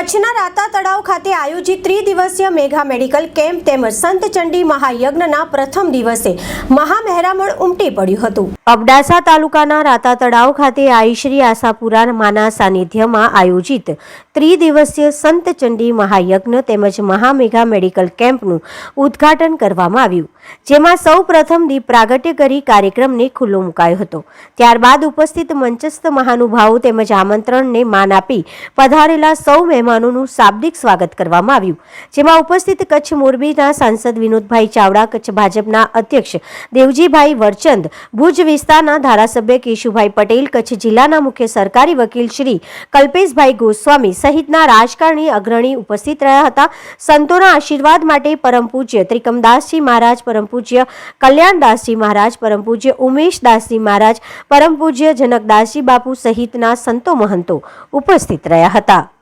કચ્છના રાતા તળાવ ખાતે આયોજિત ત્રિદિવસીય મેઘા મેડિકલ કેમ્પ તેમજ સંત ચંડી મહાયજ્ઞના પ્રથમ દિવસે મહામહેરામણ ઉમટી પડ્યું હતું. અબડાસા તાલુકાના રાતા તળાવ ખાતે આઈશ્રી આશાપુરા માના સાનિધ્યમાં આયોજિત ત્રિદિવસીય સંત ચંડી મહાયજ્ઞ તેમજ મહામેઘા મેડિકલ કેમ્પનું ઉદ્ઘાટન કરવામાં આવ્યું, જેમાં સૌ પ્રથમ દીપ પ્રાગટ્ય કરી કાર્યક્રમને ખુલ્લો મુકાયો હતો. ત્યારબાદ ઉપસ્થિત મંચસ્થ મહાનુભાવો તેમજ આમંત્રણને માન આપી પધારેલા સૌ મહેમાનોનું શાબ્દિક સ્વાગત કરવામાં આવ્યું. જેમાં ઉપસ્થિત કચ્છ મોરબીના સાંસદ વિનોદભાઈ ચાવડા, કચ્છ ભાજપના અધ્યક્ષ દેવજીભાઈ વરચંદ, ભુજ વિસ્તારના ધારાસભ્ય કેશુભાઈ પટેલ, કચ્છ જિલ્લાના મુખ્ય સરકારી વકીલ શ્રી કલ્પેશભાઈ ગોસ્વામી સહિતના રાજકારણી અગ્રણી ઉપસ્થિત રહ્યા હતા. સંતોના આશીર્વાદ માટે પરમ પૂજ્ય ત્રિકમદાસજી મહારાજ, પરમ પૂજ્ય કલ્યાણદાસજી મહારાજ, પરમ પૂજ્ય ઉમેશદાસજી મહારાજ, પરમ પૂજ્ય જનકદાસજી બાપુ સહિતના સંતો મહંતો ઉપસ્થિત રહ્યા હતા.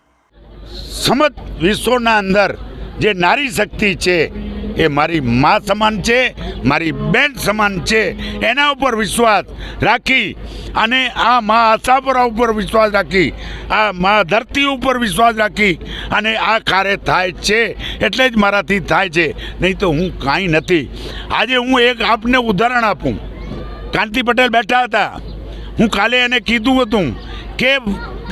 સમત વિશ્વના અંદર જે નારી શક્તિ છે, એ મારી મા સમાન છે, મારી બેન સમાન છે, એના ઉપર વિશ્વાસ રાખી અને આ મા આશાપુરા ઉપર વિશ્વાસ રાખી, આ મા ધરતી ઉપર વિશ્વાસ રાખી અને આ કાર્ય થાય છે, એટલે જ મારાથી થાય છે. નહીં તો હું કાંઈ નથી. આજે હું એક આપને ઉદાહરણ આપું. કાંતિ પટેલ બેઠા હતા. હું કાલે એને કીધું હતું કે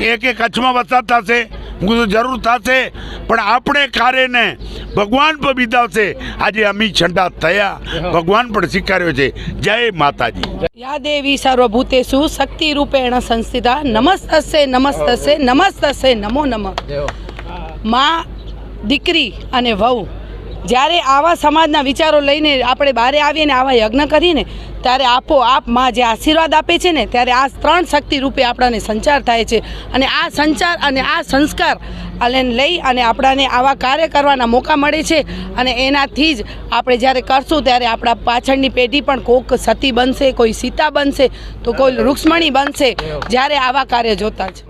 એ કે કચ્છમાં વરસાદ થશે. હું જરૂર થશે પણ આપણે કાર્યને ભગવાન પણ બિતાવશે. આજે અમી છંડા થયા. ભગવાન પણ સ્વીકાર્યો છે. જય માતાજી. યા દેવી સર્વભૂતેશુ શક્તિ રૂપેણ સંસ્થિતા. નમસ્તસે નમસ્તસે નમસ્તસે નમો નમઃ. માં દીકરી અને વહુ. જ્યારે આવા સમાજના વિચારો લઈને આપણે બહારે આવીએ ને આવા યજ્ઞ કરીને ત્યારે આપો આપમાં જે આશીર્વાદ આપે છે ને, ત્યારે આ ત્રણ શક્તિ રૂપે આપણાને સંચાર થાય છે. અને આ સંચાર અને આ સંસ્કાર અને લઈ અને આપણાને આવા કાર્ય કરવાના મોકા મળે છે. અને એનાથી જ આપણે જ્યારે કરશું ત્યારે આપણા પાછળની પેઢી પણ કોક સતી બનશે, કોઈ સીતા બનશે, તો કોઈ રૂક્ષ્મણી બનશે, જ્યારે આવા કાર્ય જોતા છે